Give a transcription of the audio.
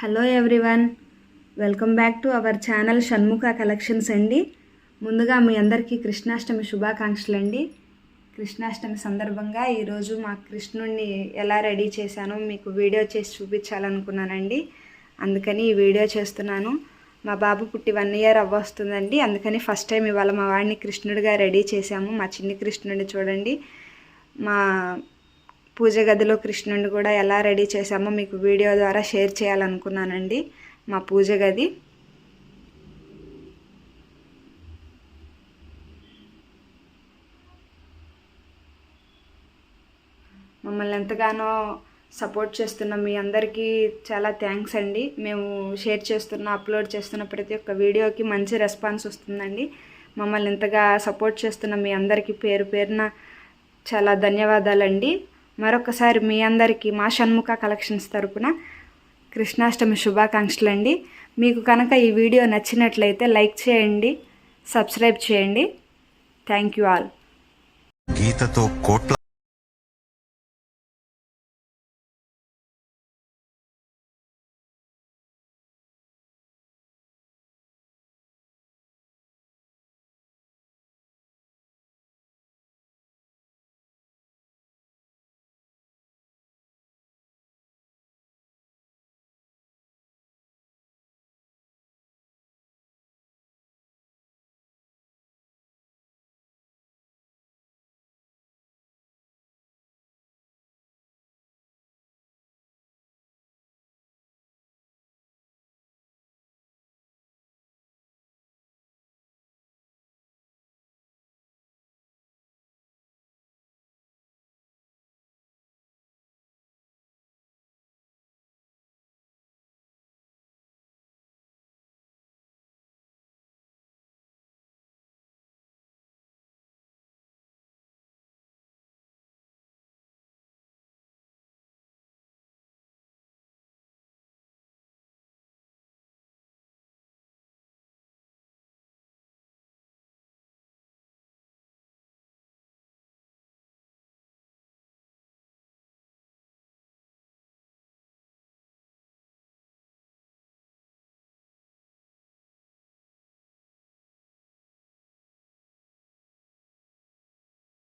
Hello everyone welcome back to our channel Shanmukha collections అండి ముందుగా మీ అందరికీ కృష్ణాష్టమి శుభాకాంక్షలు అండి. కృష్ణాష్టమి సందర్భంగా ఈరోజు మా కృష్ణుడిని ఎలా రెడీ చేశానో మీకు వీడియో చేసి చూపించాలనుకున్నానండి. అందుకని ఈ వీడియో చేస్తున్నాను. మా బాబు పుట్టి వన్ ఇయర్ అవ్వస్తుందండి. అందుకని ఫస్ట్ టైం ఇవాళ మా వాడిని కృష్ణుడిగా రెడీ చేశాము. మా చిన్ని కృష్ణుడిని చూడండి. మా పూజ గదిలో కృష్ణుడిని కూడా ఎలా రెడీ చేశామో మీకు వీడియో ద్వారా షేర్ చేయాలనుకున్నానండి. మా పూజ గది. మమ్మల్ని ఎంతగానో సపోర్ట్ చేస్తున్న మీ అందరికీ చాలా థ్యాంక్స్ అండి. మేము షేర్ చేస్తున్న అప్లోడ్ చేస్తున్న ప్రతి ఒక్క వీడియోకి మంచి రెస్పాన్స్ వస్తుందండి. మమ్మల్ని ఇంతగా సపోర్ట్ చేస్తున్న మీ అందరికీ పేరు పేరున చాలా ధన్యవాదాలండి. మరొకసారి మీ అందరికీ మా షణ్ముఖ కలెక్షన్స్ తరపున కృష్ణాష్టమి శుభాకాంక్షలు అండి. మీకు కనుక ఈ వీడియో నచ్చినట్లయితే లైక్ చేయండి సబ్స్క్రైబ్ చేయండి. Thank you all. గీతతో కోట్ల